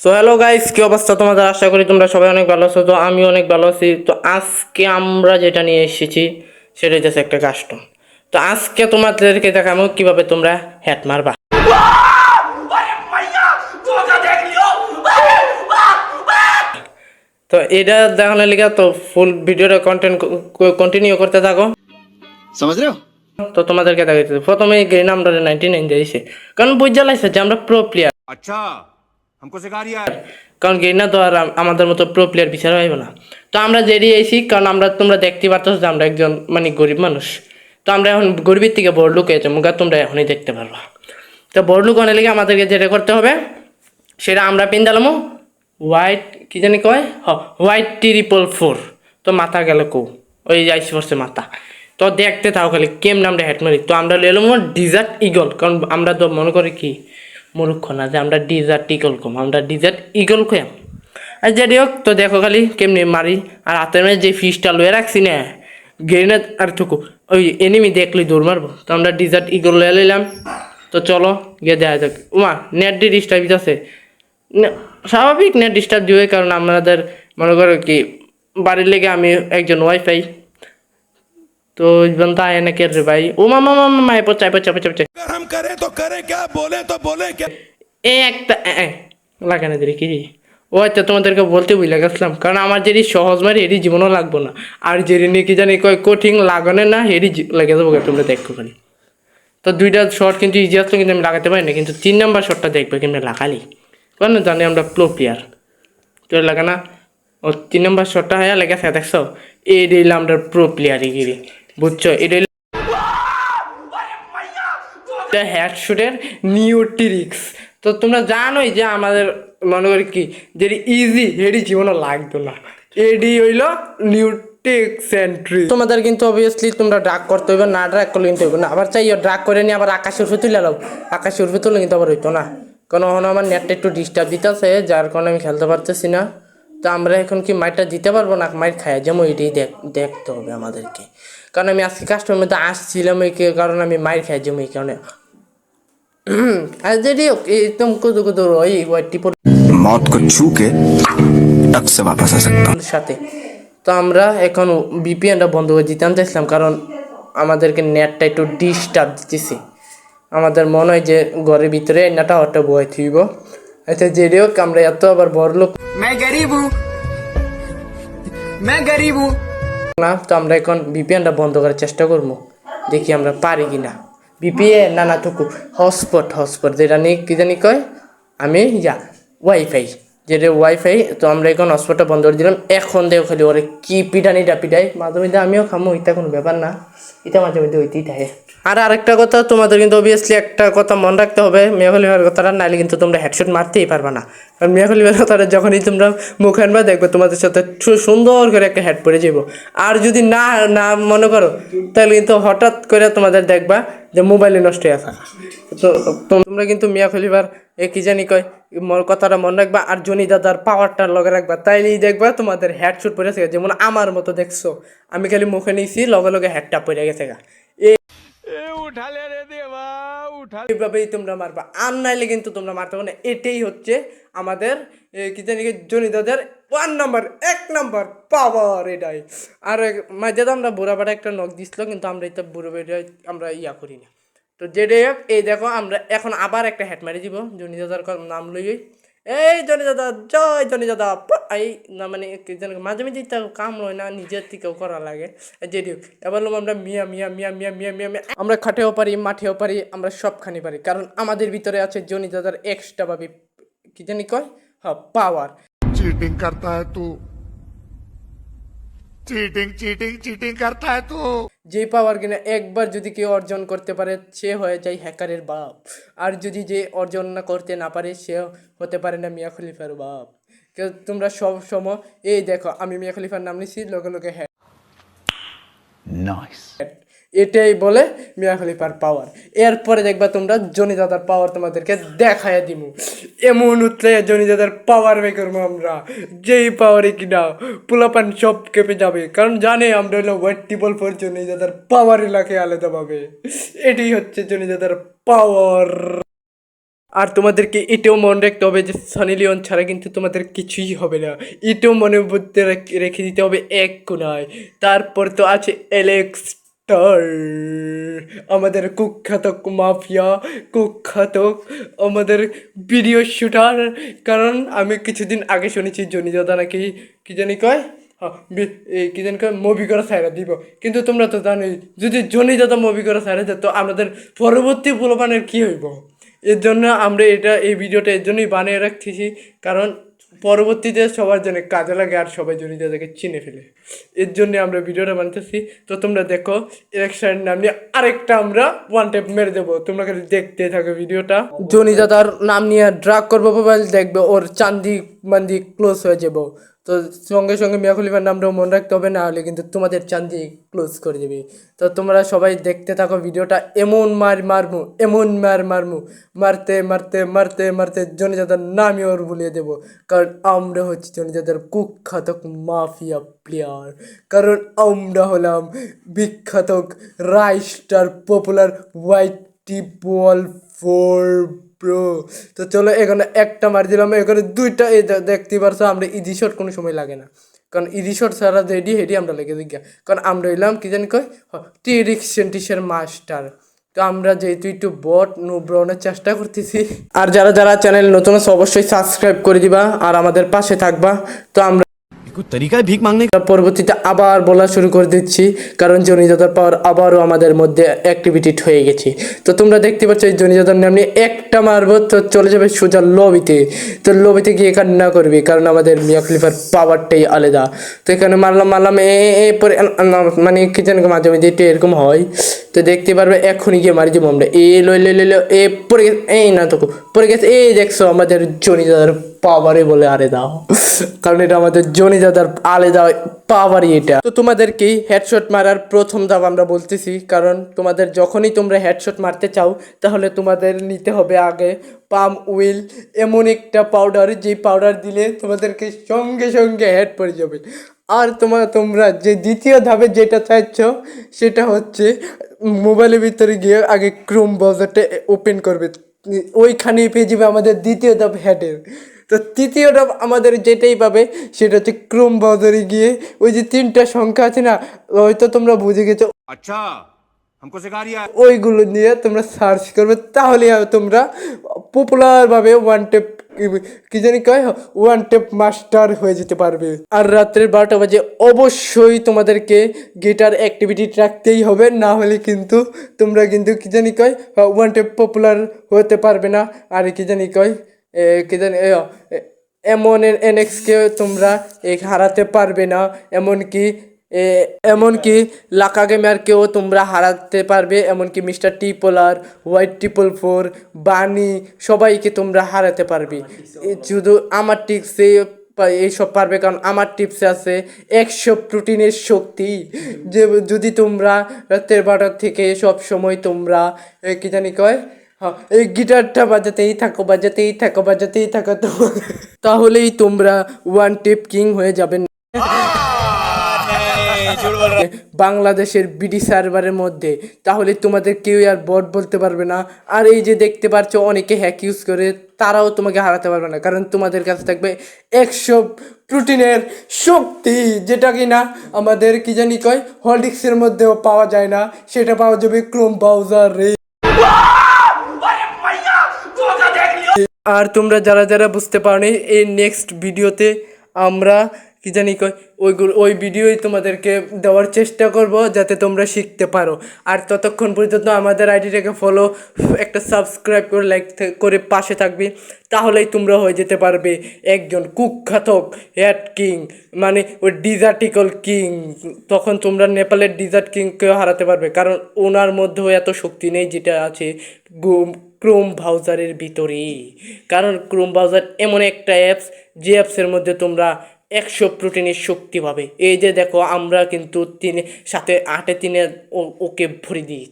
So hello guys কী অবস্থা তোমাদের? আশা করি তোমরা সবাই অনেক ভালো আছো। তো আমি অনেক ভালো আছি। তো আজকে আমরা যেটা নিয়ে এসেছি সেটা হচ্ছে একটা কাস্টম তো আজকে তোমাদেরকে দেখাবো কীভাবে তোমরা হ্যাট মারবা। তো এটা দেখানোর লিগে তো ফুল ভিডিওটা কন্টেন্ট কন্টিনিউ করতে থাকো। সমাজ তো তোমাদেরকে দেখাইতে প্রথমে গ্রিন আমরা নাইনটি নাইন দিয়েছি কারণ বুঝ জ্বালাইছে যে আমরা প্রো প্লেয়ার আচ্ছা। কারণ গেইনা তো আর আমাদের মতো প্রো প্লেয়ার বিচার হইব না। তো আমরা যেটি আইছি, কারণ আমরা তোমরা দেখতে পাচ্ছ যে আমরা একজন মানে গরিব মানুষ। তো আমরা এখন গরিবের থেকে বড় লোক হয়েছে মুখা তোমরা এখনই দেখতে পারবা। তো বড় লোক অনেক আমাদেরকে যেটা করতে হবে, সেটা আমরা পিন দিলাম হোয়াইট কি জানি কয়? হ হোয়াইট ট্রিপল ফোর তো মাথা গেল কো, ওই আইসি পড়ছে মাথা। তো দেখতে থাও খালি কেমন আমরা হেড মারি। তো আমরা লেলাম ডিজার্ট ইগল কারণ আমরা তো মনে করি কি মূর্খ না, যে আমরা ডিজার্ট ইগল কম, আমরা ডিজার্ট ইগল খাম আর যেটি হোক তো দেখো খালি কেমনি মারি, আর হাতের মধ্যে যে ফিসটা লয়ে রাখছি না গেরিনা আর থুকু ওই এনিমি দেখলি দৌড় মারবো। তো আমরা ডিজার্ট ইগল লয়ে নিলাম তো চলো, গিয়ে দেখা যাক। উমা নেট ডি ডিস্টার্ব আছে স্বাভাবিক নেট ডিস্টার্ব দিবে, কারণ আমাদের মনে করো কি, বাড়ির লেগে আমি একজন ওয়াইফাই তো বন্ধা আয় না কে রে ভাই ও মামা মামা মায় পচায় পচায় পচায় পচায় अगर हम करें तो करें क्या बोले तो बोले क्या এ একটা এ, এ, লাগানো দিলি কি ও আচ্ছা তোমাদেরকে বলতে বুঝলে গেছিলাম কারণ আমার যেটি সহজ মারি এটি জীবনও লাগবো না আর যেটি নিয়ে কি জানি কয় কঠিন লাগানে না এটি লেগে যাবো গে, তোমরা দেখো খালি তো দুইটা শর্ট কিন্তু ইজি আসলো কিন্তু আমি লাগাতে পারি না কিন্তু তিন নাম্বার শটটা দেখবে কিন্তু লাগালি কারণ জানি আমরা প্রো প্লেয়ার তো লাগে না ও তিন নম্বর শটটা হয়ে লেগেছে দেখছো এই দিলাম আমরা প্রো প্লেয়ারই গিরি বুঝছ? এটা হ্যাড শুটের নিউ ট্রিক্স তো তোমরা জানোই যে আমাদের, মনে করি কি, যে ইজি হেডি জীবনও লাগতো না। এডি হইল নিউ সেন্ট্রি তোমাদের কিন্তু অবভিয়াসলি তোমরা ড্রাগ করতে হইবে, না ড্রাগ করলে কিন্তু হইবে না। আবার চাইও ড্রাগ করে নিয়ে আবার আকাশে উঠে তুলে লাও আকাশে উঠে তুলে কিন্তু আবার হইতো না। কারণ এখন আমার নেটটা একটু ডিস্টার্ব দিতেছে, যার কারণে আমি খেলতে পারতেছি না। তো আমরা এখন কি মাইটটা দিতে পারব না? মাইট খাই যেমন এটাই দেখ দেখতে হবে আমাদেরকে। কারণ আমি আজকে কাস্টমার মধ্যে আসছিলাম এই কে- কারণে আমি মাইর খাই যেমন এই কারণে আর যদি হোক একদম কুদু কুদু ওই ওই টিপোর मौत को छू के टक से वापस आ सकता हूँ সাথে তো আমরা এখন বিপিএনটা বন্ধ করে দিতাম চাইছিলাম কারণ আমাদেরকে নেটটা একটু ডিস্টার্ব দিতেছে আমাদের মনে হয় যে ঘরের ভিতরে নেটটা হঠাৎ বয়ে থইব আচ্ছা যেটি হোক আমরা এত আবার বড় লোক मैं गरीब हूँ मैं गरीब हूँ না, তো আমরা এখন বিপিএনটা বন্ধ করার চেষ্টা করব, দেখি আমরা পারি কি না বিপিএন না না টুকু হটস্পট হটস্পট যেটা নিয়ে কী জানি কয়? আমি যা ওয়াইফাই যেটা ওয়াইফাই তো আমরা এখন হটস্পটটা বন্ধ করে দিলাম। এখন দেখো খালি ওরে কি পিটানিটা পিটাই মাঝে মধ্যে আমিও খামো, এটা কোনো ব্যাপার না। এটা মাঝে মধ্যে ওইটাই থাকে। আর আরেকটা কথা, তোমাদের কিন্তু অবভিয়াসলি একটা কথা মনে রাখতে হবে, মেয়ে খলিফার কথাটা, নাইলে কিন্তু তোমরা হেডশট মারতেই পারবে না। কারণ মেয়ে খলিফার কথাটা, যখনই তোমরা মুখ আনবা, দেখবে তোমাদের সাথে সুন্দর করে একটা হেড পড়ে যাব আর যদি না না মনে করো, তাহলে কিন্তু হঠাৎ করে তোমাদের দেখবা যে মোবাইলে নষ্ট হয়ে আসা তো তোমরা কিন্তু মিয়া খলিফার এ কি জানি কয় কথাটা মনে রাখবা, আর জনি দাদার পাওয়ারটা লগে রাখবা। তাইলেই দেখবা তোমাদের হেডশট পড়ে গেছে, যেমন আমার মতো দেখছ। আমি খালি মুখে নিয়েছি লগে লগে হেডটা পড়ে গেছে গা। উঠালে রে দেবা, উঠালে। তোমরা মারবা। আর নাইলে কিন্তু তোমরা মারতে পারো না। এটাই হচ্ছে আমাদের কি জানি জনিদাদের ওয়ান নাম্বার এক নম্বর পাওয়ার এটাই। আর মাঝে তো আমরা বুড়া বাটা একটা নখ দিছিল, কিন্তু আমরা এটা বুড়ো বেটা আমরা ইয়া করি না তো যেটাই হোক, এই দেখো, আমরা এখন আবার একটা হ্যাট মারি দিব, জনিদাদার নাম লইয়েই। এই জনি দাদা জয় জনি দাদা এই না মানে মাঝে মাঝে তার কাম হয় না নিজের থেকেও করা লাগে যেটি এবার আমরা মিয়া মিয়া মিয়া মিয়া মিয়া মিয়া মিয়া আমরা খাটেও পারি মাঠেও পারি আমরা সব খানি পারি কারণ আমাদের ভিতরে আছে জনি দাদার এক্সট্রা ভাবে কি জানি কয় হ্যাঁ পাওয়ার চিটিং করতা হ্যাঁ চিটিং চিটিং চিটিং করতা হ্যায় তু যে পাওয়ার কিনা একবার যদি কেউ অর্জন করতে পারে সে হয়ে যায় হ্যাকারের বাপ আর যদি যে অর্জন না করতে না পারে সে হতে পারে না মিয়া খলিফার বাপ তোমরা সব সময় এই দেখো আমি মিয়া খলিফার নাম নিছি লোকে লোকে হ্যাক নাইস এটাই বলে মিয়া খলিফার পাওয়ার এরপরে দেখবা তোমরা জনি দাদার পাওয়ার তোমাদেরকে দেখায় দিমু। এমন উতলে জনি দাদার পাওয়ার বের করব আমরা। যেই পাওয়ারে কিনা পোলাপান সব কেঁপে যাবে। কারণ জানে আমরা হলো ওয়েট টিবল ফোর জনি দাদার পাওয়ার এলাকায় আলাদাভাবে। এটাই হচ্ছে জনি দাদার পাওয়ার আর তোমাদেরকে এটাও মনে রাখতে হবে যে সানি লিওন ছাড়া কিন্তু তোমাদের কিছুই হবে না। এটাও মনে মধ্যে রাখ- দিতে হবে এক কোনায়। তারপর তো আছে এলেক্স স্টার আমাদের কুখ্যাত মাফিয়া কুখ্যাত আমাদের ভিডিও শুটার। কারণ আমি কিছুদিন আগে শুনেছি জনি দাদা নাকি কি জানি কয়? হ্যাঁ, এই কি জানি কয়? মুভি করা সাইরা দিব। কিন্তু তোমরা তো জানোই যদি জনি দাদা মুভি করা সাইরা তো আমাদের পরবর্তী প্রলোভনের কি হইব? এর জন্য আমরা এটা এই ভিডিওটা এর জন্যই বানিয়ে রাখতেছি। কারণ পরবর্তীতে সবার জন্য কাজে লাগে আর সবাই জন্য দাদাকে চিনে ফেলে। এর জন্য আমরা ভিডিওটা বানাতেছি তো তোমরা দেখো ইলেকশন নাম নিয়ে আরেকটা আমরা ওয়ান টেপ মেরে দেবো। তোমরা খালি দেখতে থাকো ভিডিওটা। জনি দাদার নাম নিয়ে ড্রাগ করব, মোবাইল দেখবে, ওর চান্দি মান্দি ক্লোজ হয়ে যাব। তো সঙ্গে সঙ্গে মিয়া খলিফার নামটাও মনে রাখতে হবে, না হলে কিন্তু তোমাদের চান্দি ক্লোজ করে দেবে। তো তোমরা সবাই দেখতে থাকো ভিডিওটা, এমন মার মারমু, এমন মার মারমু, মারতে মারতে মারতে মারতে জনজাতার নামই ওর বলিয়ে দেবো। কারণ আমরা হচ্ছি জনজাতার কুখ্যাত মাফিয়া প্লেয়ার কারণ আমরা হলাম বিখ্যাত রাইস্টার popular white triple four bro তো চলো, এখানে একটা মার দিলাম। এখানে দুইটা এই দেখতে পারছ, আমরা ইজি শট কোনো সময় লাগে না। কারণ ইজি শট ছাড়া রেডি হেডি আমরা লেগে দিই কারণ আমরা এলাম কি জানি কয় টিরিক্স সেন্টিসের মাস্টার তো আমরা যেহেতু একটু বট নুব্রনের চেষ্টা করতেছি। আর যারা যারা চ্যানেল নতুন আছে, অবশ্যই সাবস্ক্রাইব করে দিবা। আর আমাদের পাশে থাকবা। তো আমরা তরিকায় ভিক মাংনে পরবর্তীতে আবার বলা শুরু করে দিচ্ছি, কারণ জনিদাতার পাওয়ার আবারও আমাদের মধ্যে অ্যাক্টিভিটি হয়ে গেছে। তো তোমরা দেখতে পাচ্ছ, এই জনিদাতার নামে একটা মারব, তো চলে যাবে সোজা লবিতে। তো লবিতে গিয়ে কান্না করবি, কারণ আমাদের মিয়া খলিফার পাওয়ারটাই আলাদা। তো এখানে মারলাম মারলাম, এ পরে মানে কি জানি মাঝে মাঝে এরকম হয়। তো দেখতে পারবে, এখনই গিয়ে মারি যাব আমরা। এ লই লই লই এ, পড়ে গেছে, এই না তো পড়ে গেছে, এই দেখছ আমাদের জনি দাদার পাওয়ারে বলে আরে দাও। কারণ এটা আমাদের জনি দাদার আলে দাও পাওয়ারই এটা। তো তোমাদেরকে হেডশট মারার প্রথম ধাপ আমরা বলতেছি, কারণ তোমাদের যখনই তোমরা হেডশট মারতে চাও, তাহলে তোমাদের নিতে হবে আগে পাম উইল এমন একটা পাউডার যেই পাউডার দিলে তোমাদেরকে সঙ্গে সঙ্গে হেড পড়ে যাবে। আর তোমার তোমরা যে দ্বিতীয় ধাপে যেটা চাইছ, সেটা হচ্ছে মোবাইলের ভিতরে গিয়ে আগে ক্রোম ব্রাউজারটা ওপেন করবে। ওইখানেই পেয়ে যাবে আমাদের দ্বিতীয় ধাপ হ্যাডের তো তৃতীয় ধাপ আমাদের যেটাই পাবে সেটা হচ্ছে ক্রোম ব্রাউজারে গিয়ে ওই যে তিনটা সংখ্যা আছে না হয়তো তোমরা বুঝে গেছো। আচ্ছা ওইগুলো নিয়ে তোমরা সার্চ করবে তাহলে তোমরা পপুলারভাবে ওয়ান টেপ কি জানি কয়? ওয়ান টেপ মাস্টার হয়ে যেতে পারবে। আর রাত্রের বারোটা বাজে অবশ্যই তোমাদেরকে গিটার অ্যাক্টিভিটি রাখতেই হবে, না হলে কিন্তু তোমরা কিন্তু কি জানি কয়? ওয়ান টেপ পপুলার হতে পারবে না। আর কি জানি কয়? কি জানি এমন এনএক্সকে তোমরা হারাতে পারবে না। এমনকি এমনকি লাকা গেমারকেও তোমরা হারাতে পারবে এমনকি mister popular white triple four bunny সবাইকে তোমরা হারাতে পারবে। শুধু আমার টিপসে এইসব পারবে কারণ আমার টিপসে আছে একশো প্রোটিনের শক্তি। যে যদি তোমরা রাতের বারোটার থেকে সব সময় তোমরা কি জানি কয়? হ্যাঁ, এই গিটারটা বাজাতেই থাকো বাজাতেই থাকো বাজাতেই থাকো তো। তাহলেই তোমরা ওয়ান টিপ কিং হয়ে যাবেন বাংলাদেশের বিডি সার্ভারের মধ্যে, তাহলে তোমাদের কেউ আর বট বলতে পারবে না। আর এই যে দেখতে পাচ্ছ অনেকে হ্যাক ইউজ করে, তারাও তোমাকে হারাতে পারবে না। কারণ তোমাদের কাছে থাকবে একশো প্রোটিনের শক্তি, যেটা কি না আমাদের কি জানি কয় হলডিক্সের মধ্যেও পাওয়া যায় না। সেটা পাওয়া যাবে ক্রোম ব্রাউজারে আর তোমরা যারা যারা বুঝতে পারোনি, এই নেক্সট ভিডিওতে আমরা কি জানি কই, ওইগুলো, ওই ভিডিওই তোমাদেরকে দেওয়ার চেষ্টা করব যাতে তোমরা শিখতে পারো। আর ততক্ষণ পর্যন্ত আমাদের আইডিটাকে ফলো একটা সাবস্ক্রাইব করে লাইক করে পাশে থাকবে, তাহলেই তোমরা হয়ে যেতে পারবে একজন কুখ্যাতক হ্যাট কিং মানে ওই ডিজার্টিকল কিং তখন তোমরা নেপালের ডিজার্ট কিংকেও হারাতে পারবে, কারণ ওনার মধ্যেও এত শক্তি নেই যেটা আছে ক্রোম ব্রাউজারের ভিতরে কারণ ক্রোম ব্রাউজার এমন একটা অ্যাপস যে অ্যাপসের মধ্যে তোমরা একশো প্রোটিনের শক্তি পাবে। এই যে দেখো, আমরা কিন্তু তিন, সাথে আটে তিনে ওকে ভরে দিই